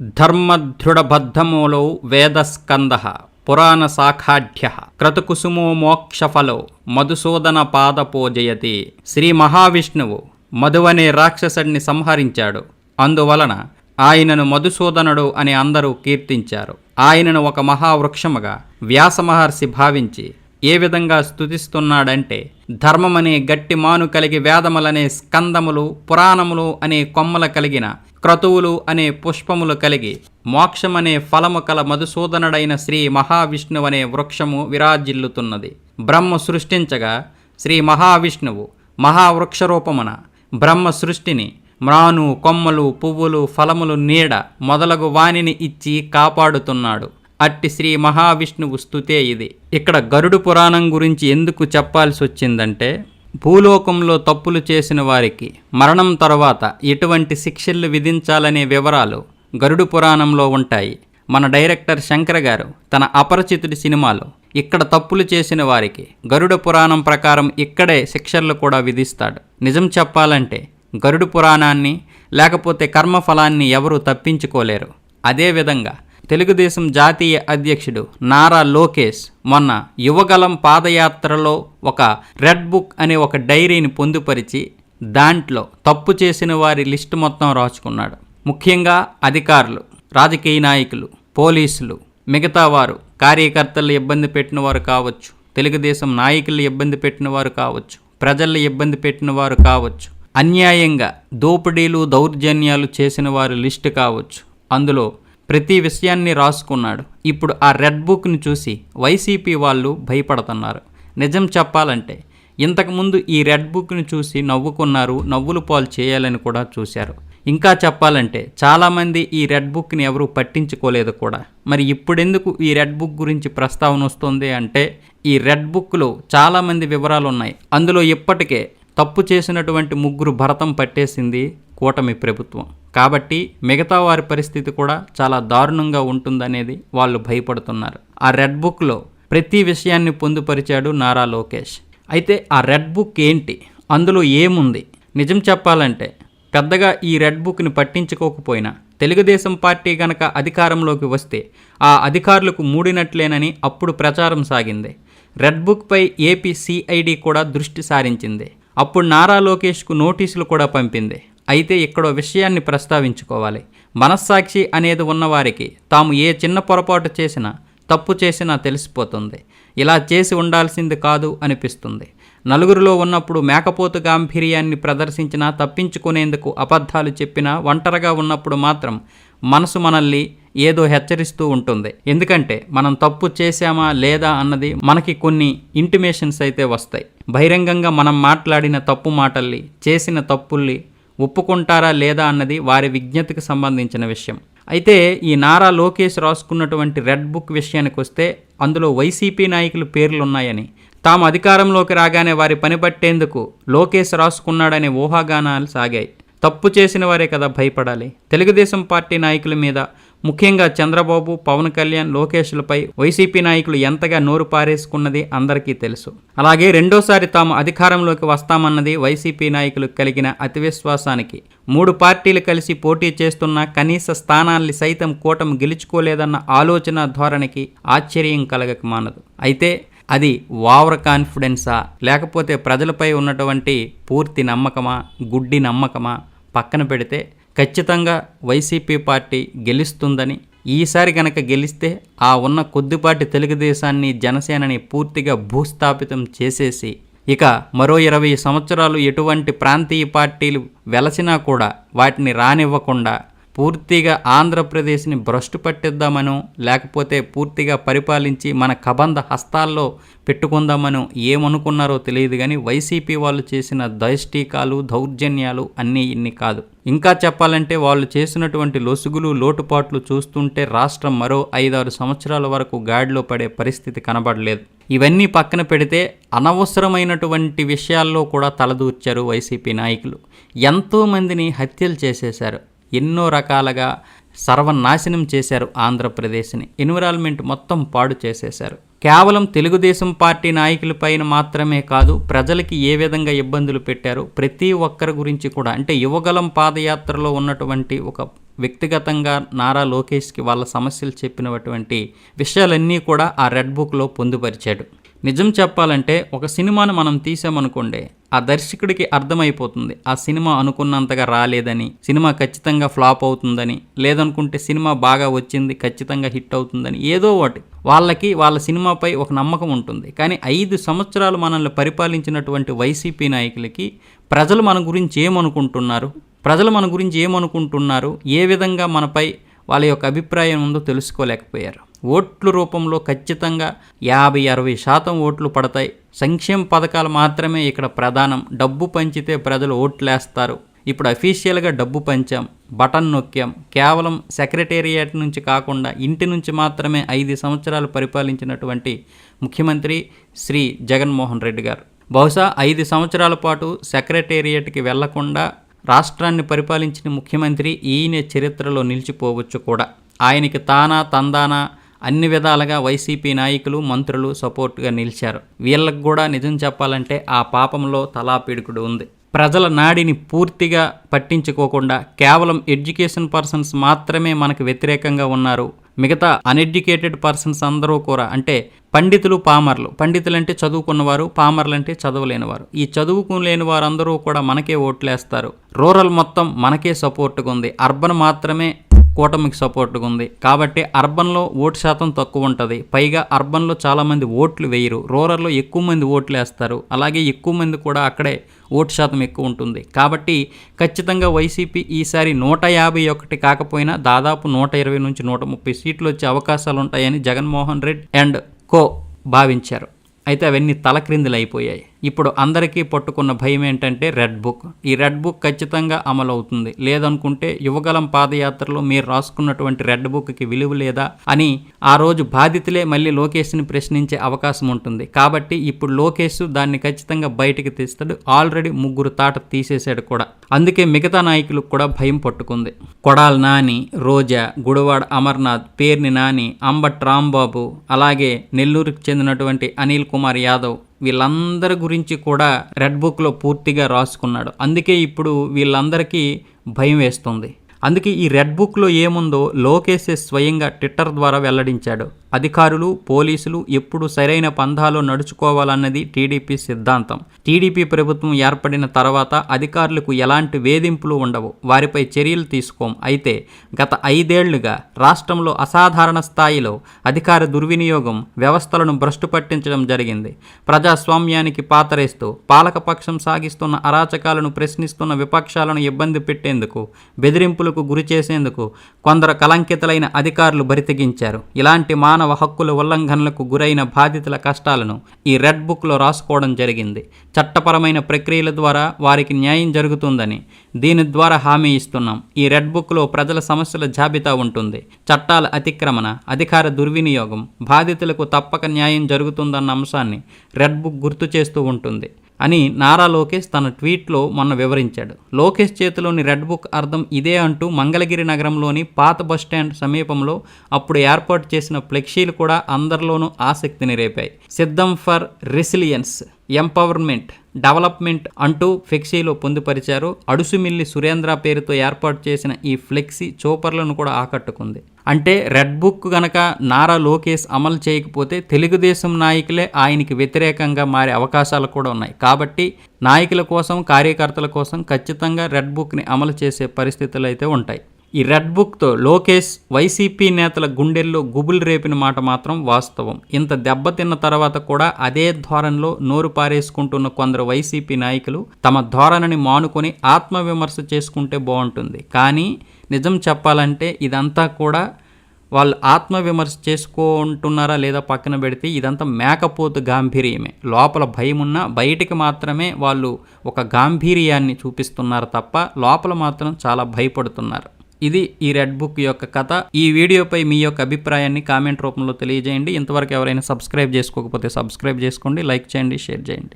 ధర్మదృఢబద్ధమూలో వేదస్కంద పురాణ శాఖాఢ్య క్రతుకుసుమో మోక్షఫలో మధుసూదన పాదపూజయతి శ్రీ మహావిష్ణువు మధువనే రాక్షసుడిని సంహరించాడు. అందువలన ఆయనను మధుసూదనుడు అని అందరూ కీర్తించారు. ఆయనను ఒక మహావృక్షముగా వ్యాసమహర్షి భావించి ఏ విధంగా స్తుతిస్తున్నాడంటే ధర్మమనే గట్టి మాను కలిగి వేదములనే స్కందములు పురాణములు అనే కొమ్మల కలిగిన క్రతువులు అనే పుష్పములు కలిగి మోక్షమనే ఫలము కల మధుసూదనుడైన శ్రీ మహావిష్ణువు అనే వృక్షము విరాజిల్లుతున్నది. బ్రహ్మ సృష్టించగా శ్రీ మహావిష్ణువు మహావృక్షరూపమున బ్రహ్మ సృష్టిని మ్రాను కొమ్మలు పువ్వులు ఫలములు నీడ మొదలగు వాణిని ఇచ్చి కాపాడుతున్నాడు. అట్టి శ్రీ మహావిష్ణువు స్థుతే ఇది. ఇక్కడ గరుడు పురాణం గురించి ఎందుకు చెప్పాల్సి వచ్చిందంటే భూలోకంలో తప్పులు చేసిన వారికి మరణం తర్వాత ఎటువంటి శిక్షలు విధించాలనే వివరాలు గరుడు పురాణంలో ఉంటాయి. మన డైరెక్టర్ శంకర్ గారు తన అపరిచితుడి సినిమాలో ఇక్కడ తప్పులు చేసిన వారికి గరుడ పురాణం ప్రకారం ఇక్కడే శిక్షలు కూడా విధిస్తాడు. నిజం చెప్పాలంటే గరుడు పురాణాన్ని లేకపోతే కర్మఫలాన్ని ఎవరూ తప్పించుకోలేరు. అదేవిధంగా తెలుగుదేశం జాతీయ అధ్యక్షుడు నారా లోకేష్ మొన్న యువగలం పాదయాత్రలో ఒక రెడ్ బుక్ అనే ఒక డైరీని పొందుపరిచి దాంట్లో తప్పు చేసిన వారి లిస్టు మొత్తం రాసుకున్నాడు. ముఖ్యంగా అధికారులు రాజకీయ నాయకులు పోలీసులు మిగతా వారు కార్యకర్తలు ఇబ్బంది పెట్టిన వారు కావచ్చు తెలుగుదేశం నాయకులు ఇబ్బంది పెట్టిన వారు కావచ్చు ప్రజల్ని ఇబ్బంది పెట్టిన వారు కావచ్చు అన్యాయంగా దోపిడీలు దౌర్జన్యాలు చేసిన వారి లిస్టు కావచ్చు. అందులో ప్రతి విషయాన్ని రాసుకున్నాడు. ఇప్పుడు ఆ రెడ్ బుక్ని చూసి వైసీపీ వాళ్ళు భయపడుతున్నారు. నిజం చెప్పాలంటే ఇంతకుముందు ఈ రెడ్ బుక్ని చూసి నవ్వుకున్నారు నవ్వులు పాలు చేయాలని కూడా చూశారు. ఇంకా చెప్పాలంటే చాలామంది ఈ రెడ్ బుక్ని ఎవరూ పట్టించుకోలేదు కూడా. మరి ఇప్పుడెందుకు ఈ రెడ్ బుక్ గురించి ప్రస్తావన వస్తుంది అంటే ఈ రెడ్ బుక్లో చాలామంది వివరాలు ఉన్నాయి అందులో ఇప్పటికే తప్పు చేసినటువంటి ముగ్గురు భరతం పట్టేసింది కూటమి ప్రభుత్వం. కాబట్టి మిగతా వారి పరిస్థితి కూడా చాలా దారుణంగా ఉంటుందనేది వాళ్ళు భయపడుతున్నారు. ఆ రెడ్ బుక్లో ప్రతి విషయాన్ని పొందుపరిచాడు నారా లోకేష్. అయితే ఆ రెడ్ బుక్ ఏంటి? అందులో ఏముంది? నిజం చెప్పాలంటే పెద్దగా ఈ రెడ్ బుక్ని పట్టించుకోకపోయినా తెలుగుదేశం పార్టీ గనక అధికారంలోకి వస్తే ఆ అధికారులకు మూడినట్లేనని అప్పుడు ప్రచారం సాగింది. రెడ్ బుక్పై ఏపీ సిఐడి కూడా దృష్టి సారించింది. అప్పుడు నారా లోకేష్కు నోటీసులు కూడా పంపింది. అయితే ఇక్కడ విషయాన్ని ప్రస్తావించుకోవాలి. మనస్సాక్షి అనేది ఉన్నవారికి తాము ఏ చిన్న పొరపాటు చేసినా తప్పు చేసినా తెలిసిపోతుంది. ఇలా చేసి ఉండాల్సింది కాదు అనిపిస్తుంది. నలుగురిలో ఉన్నప్పుడు మేకపోతు గాంభీర్యాన్ని ప్రదర్శించినా తప్పించుకునేందుకు అబద్ధాలు చెప్పినా ఒంటరిగా ఉన్నప్పుడు మాత్రం మనసు మనల్ని ఏదో హెచ్చరిస్తూ ఉంటుంది. ఎందుకంటే మనం తప్పు చేశామా లేదా అన్నది మనకి కొన్ని ఇంటిమేషన్స్ అయితే వస్తాయి. బహిరంగంగా మనం మాట్లాడిన తప్పు మాటల్ని చేసిన తప్పుల్ని ఒప్పుకుంటారా లేదా అన్నది వారి విజ్ఞతకు సంబంధించిన విషయం. అయితే ఈ నారా లోకేష్ రాసుకున్నటువంటి రెడ్ బుక్ విషయానికి వస్తే అందులో వైసీపీ నాయకుల పేర్లు ఉన్నాయని తాము అధికారంలోకి రాగానే వారి పని పట్టేందుకు లోకేష్ రాసుకున్నాడనే ఊహాగానాలు సాగాయి. తప్పు చేసిన వారే కదా భయపడాలి. తెలుగుదేశం పార్టీ నాయకుల మీద ముఖ్యంగా చంద్రబాబు పవన్ కళ్యాణ్ లోకేష్లపై వైసీపీ నాయకులు ఎంతగా నోరు పారేసుకున్నది అందరికీ తెలుసు. అలాగే రెండోసారి తాము అధికారంలోకి వస్తామన్నది వైసీపీ నాయకులు కలిగిన అతివిశ్వాసానికి. మూడు పార్టీలు కలిసి పోటీ చేస్తున్న కనీస స్థానాల్ని సైతం కూటమి గెలుచుకోలేదన్న ఆలోచన ధోరణికి ఆశ్చర్యం కలగక మానదు. అయితే అది ఓవర్ కాన్ఫిడెన్సా? లేకపోతే ప్రజలపై ఉన్నటువంటి పూర్తి నమ్మకమా? గుడ్డి నమ్మకమా? పక్కన పెడితే ఖచ్చితంగా వైసీపీ పార్టీ గెలుస్తుందని ఈసారి గనక గెలిస్తే ఆ ఉన్న కొద్దిపాటి తెలుగుదేశాన్ని జనసేనని పూర్తిగా భూస్థాపితం చేసేసి ఇక మరో ఇరవై సంవత్సరాలు ఎటువంటి ప్రాంతీయ పార్టీలు వెలసినా కూడా వాటిని రానివ్వకుండా పూర్తిగా ఆంధ్రప్రదేశ్ని భ్రష్టు పట్టిద్దామనో లేకపోతే పూర్తిగా పరిపాలించి మన కబంధ హస్తాల్లో పెట్టుకుందామనో ఏమనుకున్నారో తెలియదు కానీ వైసీపీ వాళ్ళు చేసిన దైష్టికాలు దౌర్జన్యాలు అన్నీ ఇన్ని కాదు. ఇంకా చెప్పాలంటే వాళ్ళు చేసినటువంటి లొసుగులు లోటుపాట్లు చూస్తుంటే రాష్ట్రం మరో ఐదారు సంవత్సరాల వరకు గాడిలో పడే పరిస్థితి కనబడలేదు. ఇవన్నీ పక్కన పెడితే అనవసరమైనటువంటి విషయాల్లో కూడా తలదూర్చారు వైసీపీ నాయకులు. ఎంతోమందిని హత్యలు చేసేశారు. ఎన్నో రకాలుగా సర్వనాశనం చేశారు ఆంధ్రప్రదేశ్ని. ఎన్విరాన్మెంట్ మొత్తం పాడు చేసేశారు. కేవలం తెలుగుదేశం పార్టీ నాయకులపైన మాత్రమే కాదు ప్రజలకి ఏ విధంగా ఇబ్బందులు పెట్టారు ప్రతి ఒక్కరి గురించి కూడా అంటే యువగలం పాదయాత్రలో ఉన్నటువంటి ఒక వ్యక్తిగతంగా నారా లోకేష్కి వాళ్ళ సమస్యలు చెప్పినటువంటి విషయాలన్నీ కూడా ఆ రెడ్ బుక్లో పొందుపరిచాడు. నిజం చెప్పాలంటే ఒక సినిమాను మనం తీసామనుకోండి ఆ దర్శకుడికి అర్థమైపోతుంది. ఆ సినిమా అనుకున్నంతగా రాలేదని సినిమా ఖచ్చితంగా ఫ్లాప్ అవుతుందని లేదనుకుంటే సినిమా బాగా వచ్చింది ఖచ్చితంగా హిట్ అవుతుందని ఏదో ఒకటి. వాళ్ళకి వాళ్ళ సినిమాపై ఒక నమ్మకం ఉంటుంది. కానీ ఐదు సంవత్సరాలు మనల్ని పరిపాలించినటువంటి వైసీపీ నాయకులకి ప్రజలు మన గురించి ఏమనుకుంటున్నారు? ప్రజలు మన గురించి ఏమనుకుంటున్నారు? ఏ విధంగా మనపై వాళ్ళ యొక్క అభిప్రాయం ఉందో తెలుసుకోలేకపోయారు. ఓట్ల రూపంలో ఖచ్చితంగా యాభై అరవై శాతం ఓట్లు పడతాయి. సంక్షేమ పథకాలు మాత్రమే ఇక్కడ ప్రధానం. డబ్బు పంచితే ప్రజలు ఓట్లేస్తారు. ఇప్పుడు అఫీషియల్గా డబ్బు పంచాం బటన్ నొక్కాం. కేవలం సెక్రటేరియట్ నుంచి కాకుండా ఇంటి నుంచి మాత్రమే ఐదు సంవత్సరాలు పరిపాలించినటువంటి ముఖ్యమంత్రి శ్రీ జగన్మోహన్ రెడ్డి గారు. బహుశా ఐదు సంవత్సరాల పాటు సెక్రటేరియట్కి వెళ్ళకుండా రాష్ట్రాన్ని పరిపాలించిన ముఖ్యమంత్రి ఈయన చరిత్రలో నిలిచిపోవచ్చు కూడా. ఆయనకి తానా తందానా అన్ని విధాలుగా వైసీపీ నాయకులు మంత్రులు సపోర్ట్గా నిలిచారు. వీళ్ళకు కూడా నిజం చెప్పాలంటే ఆ పాపంలో తలాపిడుకుడు ఉంది. ప్రజల నాడిని పూర్తిగా పట్టించుకోకుండా కేవలం ఎడ్యుకేషన్ పర్సన్స్ మాత్రమే మనకు వ్యతిరేకంగా ఉన్నారు. మిగతా అన్ఎడ్యుకేటెడ్ పర్సన్స్ అందరూ కూడా అంటే పండితులు పామర్లు. పండితులు అంటే చదువుకున్నవారు పామర్లు అంటే చదవలేనివారు. ఈ చదువుకోలేని వారందరూ కూడా మనకే ఓట్లేస్తారు. రూరల్ మొత్తం మనకే సపోర్ట్గా ఉంది అర్బన్ మాత్రమే కూటమికి సపోర్ట్గా ఉంది. కాబట్టి అర్బన్లో ఓటు శాతం తక్కువ ఉంటుంది. పైగా అర్బన్లో చాలామంది ఓట్లు వేయరు. రూరల్లో ఎక్కువ మంది ఓట్లు వేస్తారు. అలాగే ఎక్కువ మంది కూడా అక్కడే ఓటు శాతం ఎక్కువ ఉంటుంది. కాబట్టి ఖచ్చితంగా వైసీపీ ఈసారి నూట యాభై ఒకటి కాకపోయినా దాదాపు నూట ఇరవై నుంచి నూట ముప్పై సీట్లు వచ్చే అవకాశాలు ఉంటాయని జగన్మోహన్ రెడ్డి అండ్ కో భావించారు. అయితే అవన్నీ తలక్రిందులు అయిపోయాయి. ఇప్పుడు అందరికీ పట్టుకున్న భయం ఏంటంటే రెడ్ బుక్. ఈ రెడ్ బుక్ ఖచ్చితంగా అమలవుతుంది. లేదనుకుంటే యువగలం పాదయాత్రలో మీరు రాసుకున్నటువంటి రెడ్ బుక్కి విలువ లేదా అని ఆ రోజు బాధితులే మళ్ళీ లోకేష్ని ప్రశ్నించే అవకాశం ఉంటుంది. కాబట్టి ఇప్పుడు లోకేష్ దాన్ని ఖచ్చితంగా బయటికి తీస్తాడు. ఆల్రెడీ ముగ్గురు తాట తీసేశాడు కూడా. అందుకే మిగతా నాయకులకు కూడా భయం పట్టుకుంది. కొడాల్ నాని రోజా గుడివాడ అమర్నాథ్ పేర్ని నాని అంబట్ రాంబాబు అలాగే నెల్లూరుకు చెందినటువంటి అనిల్ కుమార్ యాదవ్ వీళ్ళందరి గురించి కూడా రెడ్ బుక్లో పూర్తిగా రాసుకున్నాడు. అందుకే ఇప్పుడు వీళ్ళందరికీ భయం వేస్తుంది. అందుకే ఈ రెడ్ బుక్లో ఏముందో లోకేష్ స్వయంగా ట్విట్టర్ ద్వారా వెల్లడించాడు. అధికారులు పోలీసులు ఎప్పుడు సరైన పంధాలో నడుచుకోవాలన్నది టీడీపీ సిద్ధాంతం. టీడీపీ ప్రభుత్వం ఏర్పడిన తర్వాత అధికారులకు ఎలాంటి వేధింపులు ఉండవు. వారిపై చర్యలు తీసుకోం. అయితే గత ఐదేళ్ళుగా రాష్ట్రంలో అసాధారణ స్థాయిలో అధికార దుర్వినియోగం వ్యవస్థలను భ్రష్టు పట్టించడం జరిగింది. ప్రజాస్వామ్యానికి పాతరేస్తూ పాలకపక్షం సాగిస్తున్న అరాచకాలను ప్రశ్నిస్తున్న విపక్షాలను ఇబ్బంది పెట్టేందుకు బెదిరింపులకు గురి చేసేందుకు కొందరు కలంకితులైన అధికారులు బరితెగించారు. ఇలాంటి మానవ హక్కుల ఉల్లంఘనలకు గురైన బాధితుల కష్టాలను ఈ రెడ్ బుక్లో రాసుకోవడం జరిగింది. చట్టపరమైన ప్రక్రియల ద్వారా వారికి న్యాయం జరుగుతుందని దీని ద్వారా హామీ ఇస్తున్నాం. ఈ రెడ్ బుక్లో ప్రజల సమస్యల జాబితా ఉంటుంది. చట్టాల అతిక్రమణ అధికార దుర్వినియోగం బాధితులకు తప్పక న్యాయం జరుగుతుందన్న అంశాన్ని రెడ్ బుక్ గుర్తు చేస్తూ ఉంటుంది. అని నారా లోకేష్ తన ట్వీట్లో మొన్న వివరించాడు. లోకేష్ చేతిలోని రెడ్ బుక్ అర్థం ఇదే అంటూ మంగళగిరి నగరంలోని పాత బస్టాండ్ సమీపంలో అప్పుడు ఏర్పాటు చేసిన ఫ్లెక్సీలు కూడా అందరిలోనూ ఆసక్తిని రేపాయి. సిద్ధం ఫర్ రెసిలియన్స్. ఎంపవర్మెంట్ డెవలప్మెంట్ అంటూ ఫ్లెక్సీలో పొందుపరిచారు. అడుసుమిల్లి సురేంద్ర పేరుతో ఏర్పాటు చేసిన ఈ ఫ్లెక్సీ చూపర్లను కూడా ఆకట్టుకుంది. అంటే రెడ్ బుక్ గనక నారా లోకేష్ అమలు చేయకపోతే తెలుగుదేశం నాయకులే ఆయనకి వ్యతిరేకంగా మారే అవకాశాలు కూడా ఉన్నాయి. కాబట్టి నాయకుల కోసం కార్యకర్తల కోసం ఖచ్చితంగా రెడ్ బుక్ని అమలు చేసే పరిస్థితులు అయితే ఉంటాయి. ఈ రెడ్ బుక్తో లోకేష్ వైసీపీ నేతల గుండెల్లో గుబులు రేపిన మాట మాత్రం వాస్తవం. ఇంత దెబ్బతిన్న తర్వాత కూడా అదే ధోరణిలో నోరు పారేసుకుంటున్న కొందరు వైసీపీ నాయకులు తమ ధోరణిని మానుకొని ఆత్మవిమర్శ చేసుకుంటే బాగుంటుంది. కానీ నిజం చెప్పాలంటే ఇదంతా కూడా వాళ్ళు ఆత్మవిమర్శ చేసుకుంటున్నారా లేదా పక్కన పెడితే ఇదంతా మేకపోతు గాంభీర్యమే. లోపల భయం ఉన్నా బయటికి మాత్రమే వాళ్ళు ఒక గాంభీర్యాన్ని చూపిస్తున్నారు తప్ప లోపల మాత్రం చాలా భయపడుతున్నారు. ఇది ఈ రెడ్ బుక్ యొక్క కథ. ఈ వీడియోపై మీ యొక్క అభిప్రాయాన్ని కామెంట్ రూపంలో తెలియజేయండి. ఇంతవరకు ఎవరైనా సబ్స్క్రైబ్ చేసుకోకపోతే సబ్స్క్రైబ్ చేసుకోండి లైక్ చేయండి షేర్ చేయండి.